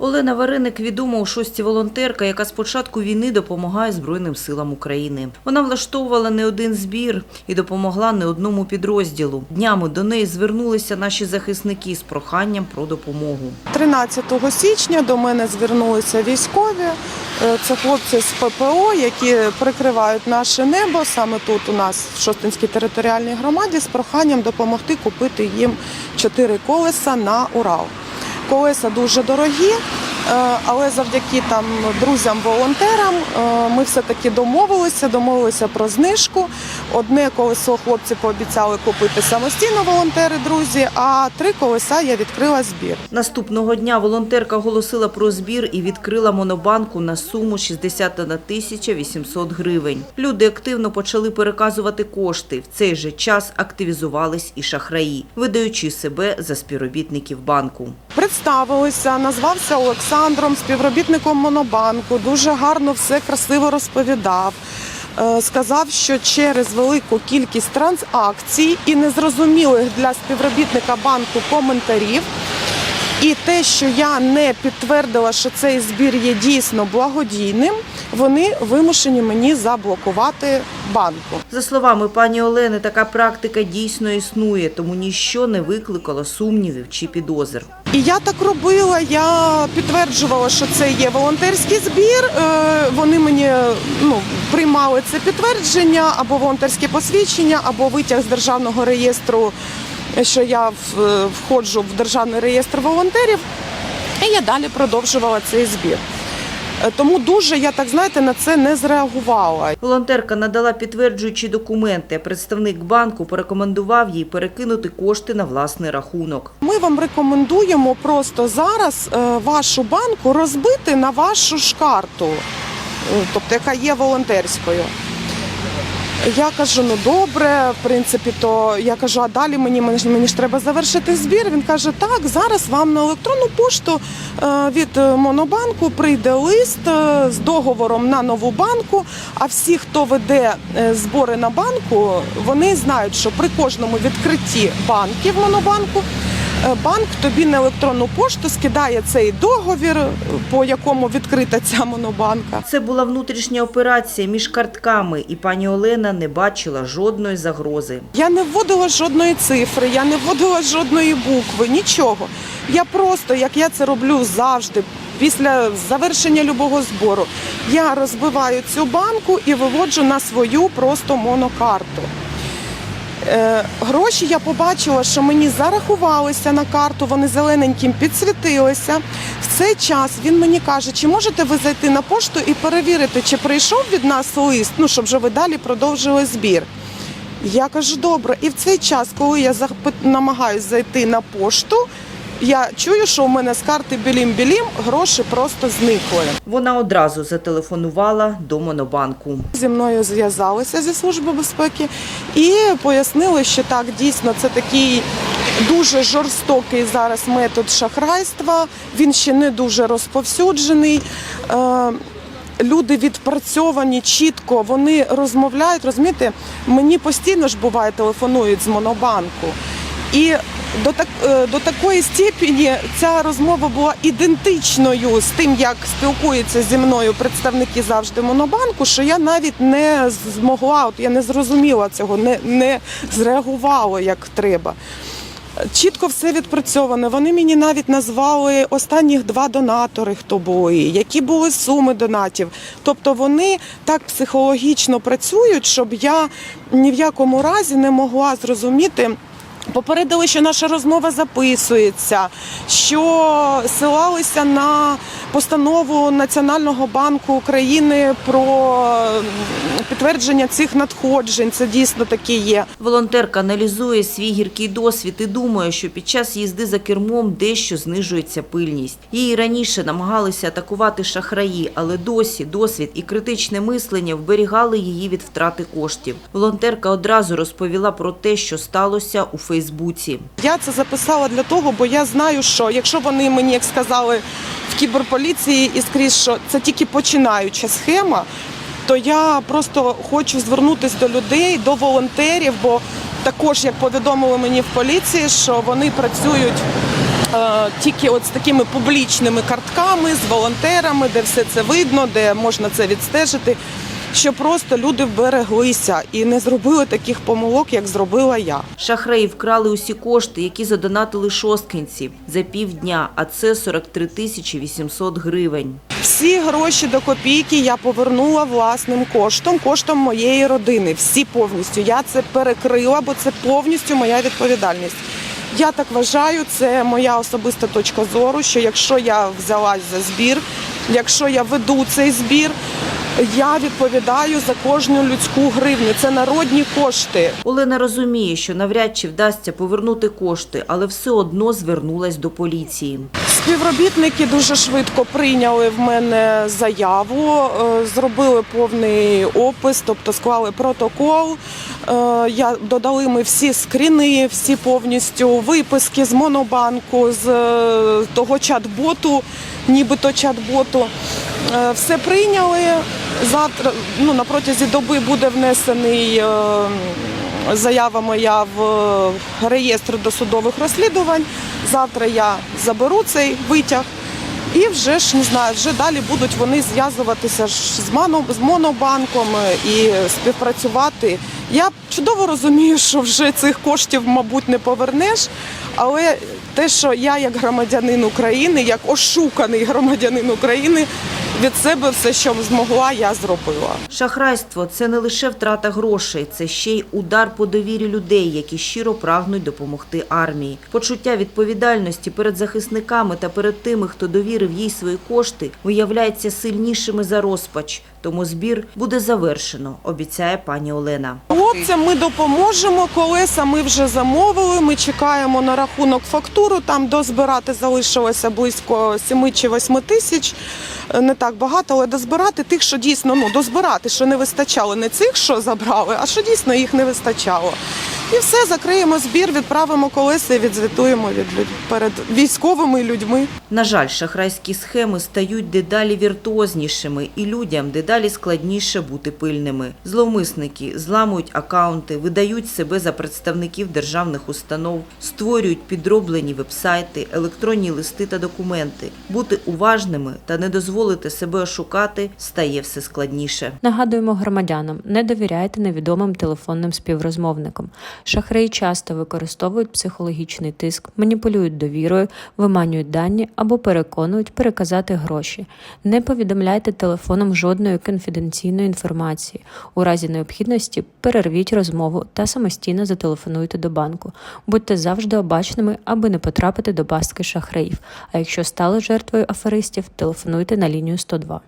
Олена Вареник відома у шості волонтерка, яка з початку війни допомагає Збройним силам України. Вона влаштовувала не один збір і допомогла не одному підрозділу. Днями до неї звернулися наші захисники з проханням про допомогу. 13 січня до мене звернулися військові. Е, Це хлопці з ППО, які прикривають наше небо саме тут у нас в Шостинській територіальній громаді з проханням допомогти купити їм чотири колеса на Урал. Колеса дуже дорогі, але завдяки там друзям-волонтерам е, ми все-таки домовилися, домовилися про знижку. Одне колесо хлопці пообіцяли купити самостійно волонтери, друзі, а три колеса я відкрила збір. Наступного дня волонтерка оголосила про збір і відкрила монобанку на суму 61 тисяча 800 гривень. Люди активно почали переказувати кошти. В цей же час активізувались і шахраї, видаючи себе за співробітників банку. Представилися, назвався Олександром, співробітником Монобанку. Дуже гарно все красиво розповідав. Е, Сказав, що через велику кількість транзакцій і незрозумілих для співробітника банку коментарів, і те, що я не підтвердила, що цей збір є дійсно благодійним, вони вимушені мені заблокувати банку. За словами пані Олени, така практика дійсно існує, тому ніщо не викликало сумнівів чи підозр. І я так робила. Я підтверджувала, що це є волонтерський збір. Е, Вони мені ну, приймали це підтвердження або волонтерське посвідчення, або витяг з державного реєстру, що я входжу в державний реєстр волонтерів. І я далі продовжувала цей збір. Е, Тому дуже я так знаєте на це не зреагувала. Волонтерка надала підтверджуючі документи, представник банку порекомендував їй перекинути кошти на власний рахунок. Ми вам рекомендуємо просто зараз е, вашу банку розбити на вашу ж карту, е, тобто яка є волонтерською. Я кажу, ну добре, в принципі, то я кажу, а далі мені, мені, ж- треба завершити збір. Він каже, так, зараз вам на електронну пошту е, від е, Монобанку прийде лист е, з договором на нову банку. А всі, хто веде збори на банку, вони знають, що при кожному відкритті банків Монобанку банк тобі на електронну пошту скидає цей договір, е, по якому відкрита ця монобанка. Це була внутрішня операція між картками, і пані Олена не бачила жодної загрози. Я не вводила жодної цифри, я не вводила жодної букви, нічого. Я просто, як я це роблю завжди, після завершення любого збору, я розбиваю цю банку і виводжу на свою просто монокарту. Е, гроші я побачила, що мені зарахувалися на карту, вони зелененьким підсвітилися. В цей час він мені каже, чи можете ви зайти на пошту і перевірити, чи прийшов від нас лист, ну щоб вже ви далі продовжили збір. Я кажу, добре. І в цей час, коли я намагаюсь зайти на пошту, я чую, що у мене з карти білім-білім гроші просто зникли. Вона одразу зателефонувала до монобанку. Зі мною зв'язалися зі служби безпеки і пояснили, що так дійсно це такий дуже жорстокий зараз метод шахрайства. Він ще не дуже розповсюджений. Е, Люди відпрацьовані чітко, вони розмовляють. Розумієте, мені постійно ж буває телефонують з монобанку. І до так е, до такої степені ця розмова була ідентичною з тим, як спілкуються зі мною представники завжди монобанку, що я навіть не змогла, от я не зрозуміла цього, не, не зреагувала як треба. Чітко все відпрацьоване. Вони мені навіть назвали останніх два донатори, хто були, які були суми донатів. Тобто вони так психологічно працюють, щоб я ні в якому разі не могла зрозуміти. Попередили, що наша розмова записується, що силалися на постанову Національного банку України про підтвердження цих надходжень. Це дійсно таке є. Волонтерка аналізує свій гіркий досвід і думає, що під час їзди за кермом дещо знижується пильність. Її раніше намагалися атакувати шахраї, але досі досвід і критичне мислення вберігали її від втрати коштів. Волонтерка одразу розповіла про те, що сталося у Фейсбуці. Я це записала для того, бо я знаю, що якщо вони мені, як сказали кіберполіції, і скрізь, що це тільки починаюча схема, то я просто хочу звернутися до людей, до волонтерів, бо також, як повідомили мені в поліції, що вони працюють е, тільки от з такими публічними картками, з волонтерами, де все це видно, де можна це відстежити, щоб просто люди вбереглися і не зробили таких помилок, як зробила я. Шахраї вкрали усі кошти, які задонатили шосткинці за півдня, а це 43 тисячі 800 гривень. Всі гроші до копійки я повернула власним коштом, коштом моєї родини. Всі повністю. Я це перекрила, бо це повністю моя відповідальність. Я так вважаю, це моя особиста точка зору, що якщо я взялась за збір, якщо я веду цей збір, я відповідаю за кожну людську гривню. Це народні кошти. Олена розуміє, що навряд чи вдасться повернути кошти, але все одно звернулась до поліції. Співробітники дуже швидко прийняли в мене заяву, е, зробили повний опис, тобто склали протокол. Е, Я додали ми всі скріни, всі повністю виписки з монобанку, з е, того чат-боту, нібито чат-боту. Все прийняли. Завтра, ну на протязі доби буде внесений. Заява моя в реєстр досудових розслідувань. Завтра я заберу цей витяг. І вже ж не знаю, вже далі будуть вони зв'язуватися з монобанком е, і співпрацювати. Я чудово розумію, що вже цих коштів, мабуть, не повернеш, але те, що я як громадянин України, як ошуканий громадянин України, від себе все, що змогла, я зробила. Шахрайство це не лише втрата грошей, це ще й удар по довірі людей, які щиро прагнуть допомогти армії. Почуття відповідальності перед захисниками та перед тими, хто довірив їй свої кошти, виявляється сильнішими за розпач. Тому збір буде завершено, обіцяє пані Олена. Хлопцям ми допоможемо. Колеса ми вже замовили. Ми чекаємо на рахунок фактуру. Там дозбирати залишилося близько 7 чи 8 тисяч. Е, Не так багато, але дозбирати тих, що дійсно ну дозбирати, що не вистачало, не цих, що забрали, а що дійсно їх не вистачало. І все, закриємо збір, відправимо колеса і відзвітуємо від люд- перед військовими людьми. На жаль, шахрайські схеми стають дедалі віртуознішими і людям дедалі складніше бути пильними. Зловмисники зламують акаунти, видають себе за представників державних установ, створюють підроблені вебсайти, електронні листи та документи. Бути уважними та не дозволити себе ошукати стає все складніше. Нагадуємо громадянам, не довіряйте невідомим телефонним співрозмовникам. Шахраї часто використовують психологічний тиск, маніпулюють довірою, виманюють дані або переконують переказати гроші. Не повідомляйте телефоном жодної конфіденційної інформації. У разі необхідності перервіть розмову та самостійно зателефонуйте до банку. Будьте завжди обачними, аби не потрапити до пастки шахраїв. А якщо стали жертвою аферистів, телефонуйте на лінію 102.